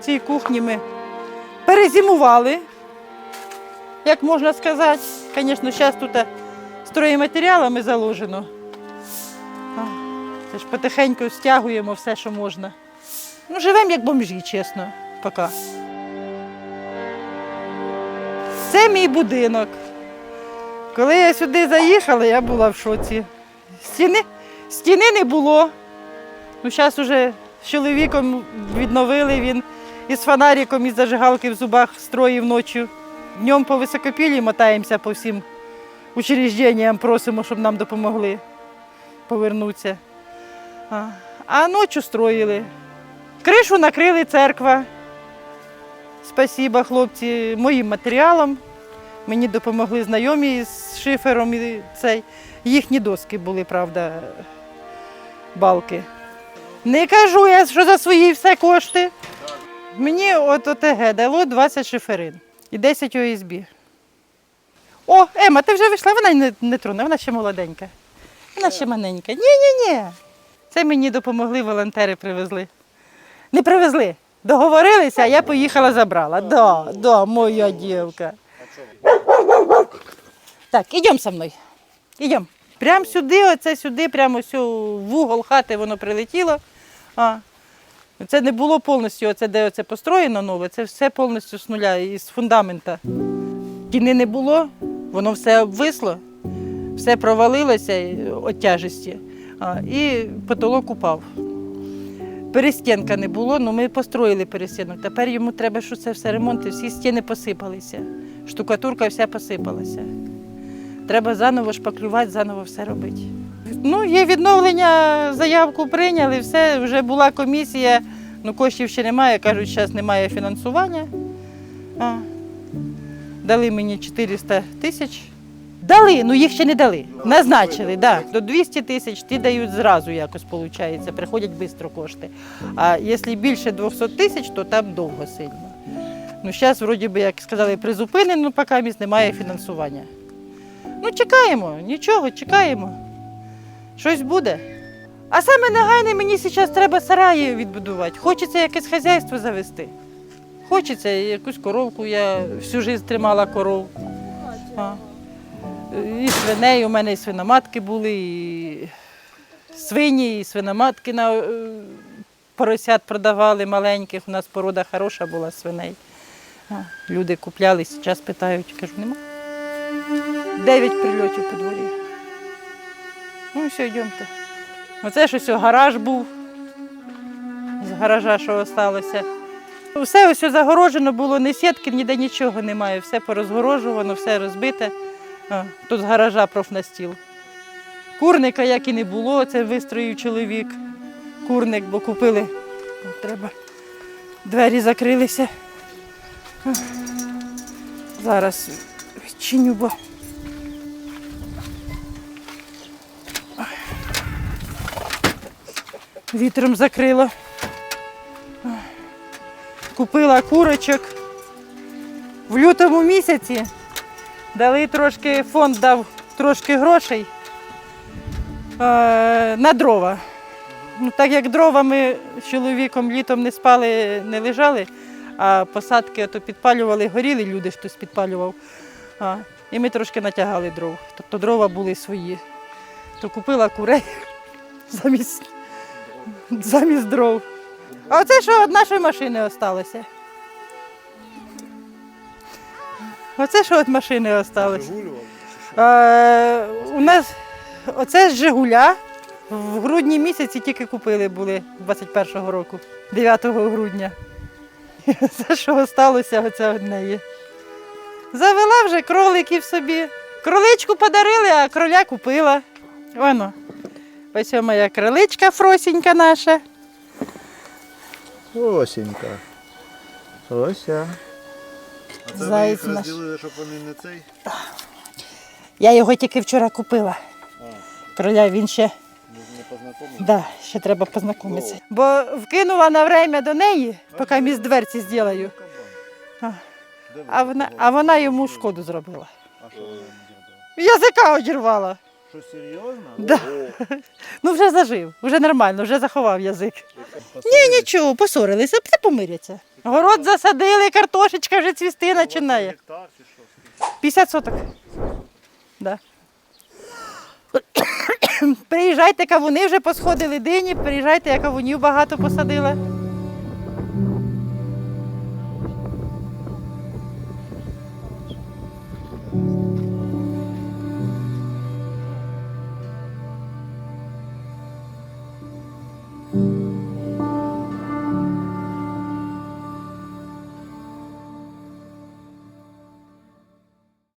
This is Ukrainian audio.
Цій кухні ми перезимували, як можна сказати. Звісно, зараз тут стройматеріалами заложено. Це ж потихеньку стягуємо все, що можна. Ну, живемо як бомжі, чесно, поки. Це мій будинок. Коли я сюди заїхала, я була в шоці. Стіни, стіни не було. Ну, зараз уже з чоловіком відновили він із фонариком, із зажигалки в зубах строїв ночі. Днем по високопіллі мотаємося по всім учрежденням, просимо, щоб нам допомогли повернутися. А, а ночі строїли. Кришу накрили церква. Спасіба, хлопці, моїм матеріалом. Мені допомогли знайомі з шифером цей. Їхні доски були, правда, балки. Не кажу я, що за свої все кошти. Мені от ОТГ дало 20 шиферин і 10 ОСБ. О, Ема, ти вже вийшла, вона не, не труне, вона ще молоденька. Вона ще маленька. Ні-ні-ні. Це мені допомогли, волонтери привезли. Не привезли. Договорилися, а я поїхала забрала. Да, да, моя дівка. Так, ідемо со мною. Ідемо. Прямо сюди, оце сюди, прямо в угол хати воно прилетіло. А, це не було повністю, оце, де оце построєно нове, це все повністю з нуля, із фундамента. Тіни не було, воно все обвисло, все провалилося від тяжесті, і потолок упав. Перестінка не було, але ми построїли перестінок. Тепер йому треба, що це все ремонт, і всі стіни посипалися. Штукатурка вся посипалася. Треба заново шпаклювати, заново все робити. Ну, є відновлення, заявку прийняли, все, вже була комісія, ну коштів ще немає, кажуть, зараз немає фінансування. А, дали мені 400 тисяч. Дали, ну їх ще не дали. Назначили, да. До 200 тисяч ті дають зразу якось, виходить, приходять швидко кошти. А якщо більше 200 тисяч, то там довго сильно. Ну, зараз, вроді би, як сказали, призупинено, поки місць немає фінансування. Ну, чекаємо, нічого, чекаємо. Щось буде. А саме негайне мені зараз треба сараї відбудувати. Хочеться якесь хазяйство завести. Хочеться якусь коровку. Я всю життя тримала коров. А. І свиней, у мене і свиноматки були, і свині, і свиноматки на е, поросят продавали маленьких. У нас порода хороша була свиней. А, Люди купляли, зараз питають, кажу, нема. Дев'ять прильотів по дворі. Ну, все, йдемте. Оце ж ось гараж був. З гаража, що залишилося. Все ось загорожено було, ні сітки, ніде нічого немає. Все порозгорожувано, все розбите. Тут з гаража профнастіл. Курника, як і не було, це вистроїв чоловік. Курник, бо купили. Треба. Двері закрилися. Зараз відчиню, бо. Вітром закрило. Купила курочок. В лютому місяці дали трошки, фонд дав трошки грошей е, на дрова. Ну, так як дрова ми з чоловіком літом не спали, не лежали, а посадки то підпалювали, горіли, люди хтось підпалював. А, і ми трошки натягали дров. Тобто дрова були свої. То купила курей замість, замість дров. А оце що від нашої машини залишилося. Оце що від машини залишилося. Е, у нас оце з Жигуля. В грудні місяці тільки купили були 21-го року, 9 грудня. Це що сталося оце від неї. Завела вже кроликів собі. Кроличку подарили, а кроля купила. Воно. Ось моя кроличка фросінька наша. Осінька. Ося. А це ви наш. розділили, щоб вони не цей? Я його тільки вчора купила. Кроля він ще, Не, не познайомилися? да, ще треба познайомитися. Бо вкинула на время до неї, поки між дверці зроблю. А. А вона, а вона йому шкоду зробила. А що зробила? Язика одірвала. Що серйозно? Да. Ну вже зажив, вже нормально, вже заховав язик. Ні, нічого, посорилися, все помиряться. Город засадили, картошечка вже цвісти починає. Гектар чи що? 50 соток. Да. Приїжджайте, кавуни вже посходили дині, приїжджайте, я кавунів багато посадила.